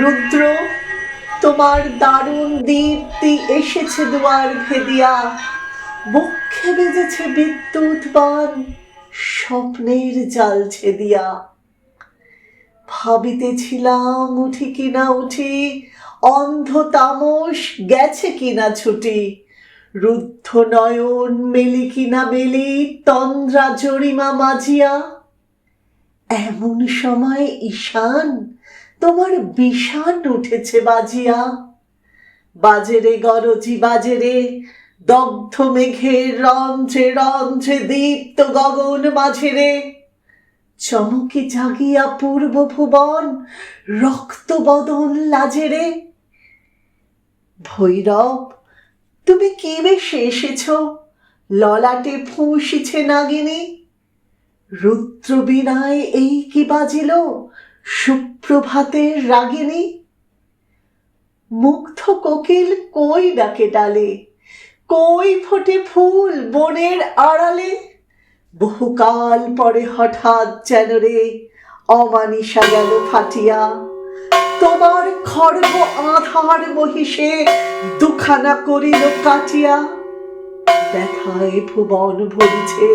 রুদ্র, তোমার দারুণ দীপ্তি এসেছে দুয়ার ভেদিয়া। বক্ষে বেজেছে বিদ্যুৎ বান, স্বপ্নের জাল ছেদিয়া। ভাবিতেছিলাম উঠি কিনা উঠি, অন্ধ তামস গেছে কিনা ছুটি। রুদ্ধ নয়ন মেলি কিনা মেলি, তন্দ্রা জরিমা মাঝিয়া এমন সময় ঈশান তোমার বিষান উঠেছে বাজিয়া। বাজেরে গরজি বাজেরে দগ্ধ মেঘের রন্ধ্রে রন্ধ্রে দীপ্ত গগন মাঝেরে চমকে জাগিয়া পূর্ব ভুবন, রক্ত বদন লাজেরে ভৈরব, তুমি কি বেশে এসেছ? ললাটে ফুঁসিছে নাগিনী। রুদ্র বীণায় এই কি বাজিল? সুপ্রভাতের রাগিনী মুগ্ধ কোকিল কই ডাকে ডালে? কই ফোটে ফুল বনের আড়ালে? বহুকাল পরে হঠাৎ যেন রে অমানিসা গেল ফাটিয়া। তোমার খর্ব আধার মহিষে দুখানা করিল কাটিয়া। ব্যথায় ভুবন ভরিছে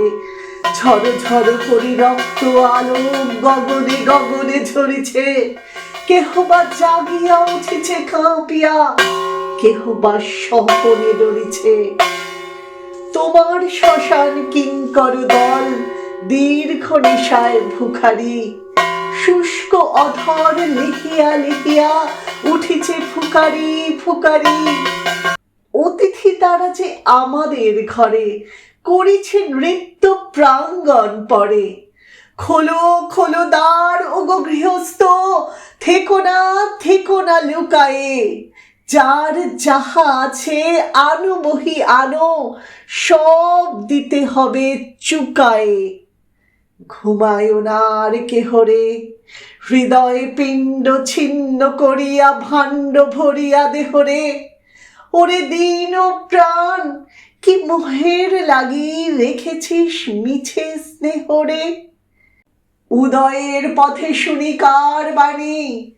ঝড় ঝড় করি রক্ত আলো, গগনে গগনে ঝরিছে। কেহ বা জাগিয়া উঠেছে কাঁপিয়া, কেহ বা স্বপনে ডরিছে তোমার শ্মশান কিঙ্কর দল, দীর্ঘ নিশায় ভুখারি, শুষ্ক অধর লিখিয়া লিখিয়া উঠেছে ফুকারি ফুকারি অতিথি তারা যে আমাদের ঘরে করেছে নৃত্য প্রাঙ্গণ পরে। খোলো খোলো দ্বার ও গো গৃহস্থ, থেকো না থেকো না লুকায়ে। যার যাহা আছে, আনো বহি আনো, সব দিতে হবে চুকায়ে। ঘুমায়ো না আর কেহরে হৃদয় পিণ্ড ছিন্ন করিয়া, ভাণ্ড ভরিয়া দেহরে ওরে দিন ও প্রাণ কি মোহের লাগি রেখেছিস মিছে স্নেহরে উদয়ের পথে শুনি কার বাণী?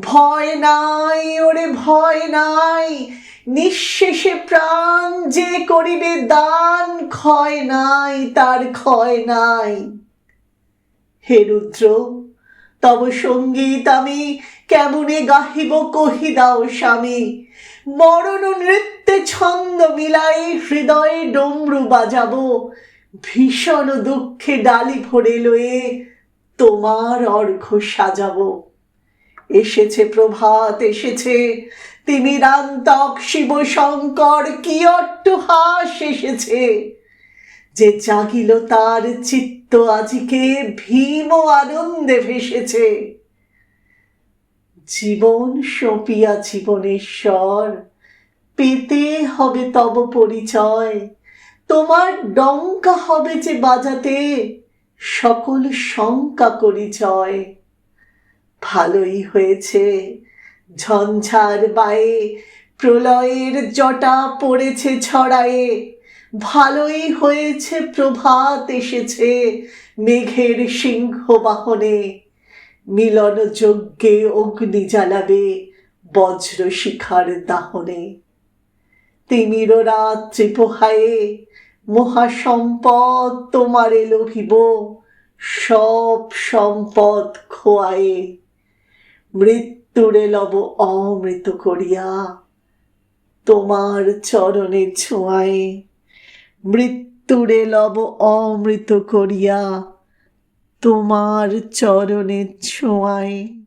ভয় নাই, ওরে ভয় নাই। নিঃশেষে প্রাণ যে করিবে দান, ক্ষয় নাই, তার ক্ষয় নাই। হে রুদ্র তব সংগীত আমি কেমনে গাহিব কহি দাও স্বামী। মরণ নৃত্যে ছন্দ মিলাই হৃদয়ে ডমরু বাজাবো। ভীষণ দুঃখে ডালি ভরে লয়ে তোমার অর্ঘ্য সাজাবো। এসেছে প্রভাত, এসেছে তিমিরান্তক শিব শঙ্কর কি অট্টহাস এসেছে। যে জাগিল তার চিত্ত আজিকে ভীম আনন্দে ভেসেছে। জীবন সঁপিয়া জীবনেশ্বর, পেতে হবে তব পরিচয়। তোমার ডঙ্কা হবে যে বাজাতে, সকল শঙ্কা করি জয় ভালোই হয়েছে, ঝঞ্ঝার বায়ে, প্রলয়ের জটা পড়েছে ছড়ায়ে। ভালোই হয়েছে, প্রভাত এসেছে মেঘের সিংহ বাহনে মিলন যজ্ঞে অগ্নি জ্বালাবে বজ্র শিখার দাহনে। তিমির রাত্রি পোহায়ে মহাসম্পদ তোমারে লোভিব, সব সম্পদ খোয়ায়ে। মৃত্যুরে লব অমৃত করিয়া তোমার চরণে ছোঁয়ায়ে। মৃত্যুরে লব অমৃত করিয়া তোমার চরণের ছোঁয়ায়।